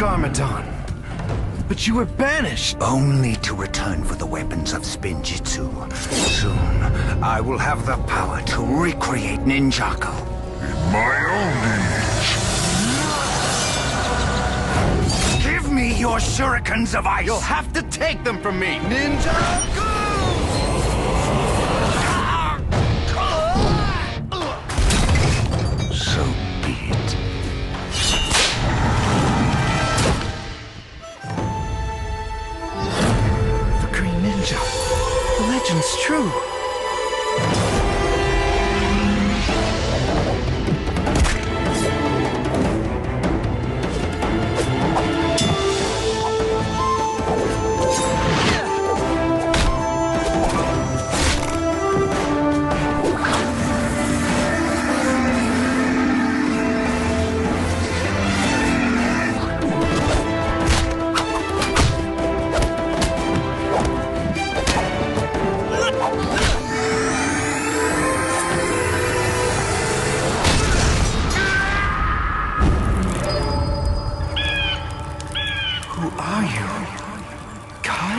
Garmadon. But you were banished. Only to return for the weapons of Spinjitzu. Soon, I will have the power to recreate Ninjago. In my own age. Give me your shurikens of ice! You'll have to take them from me, Ninja! danger. The legend's true. Who are you?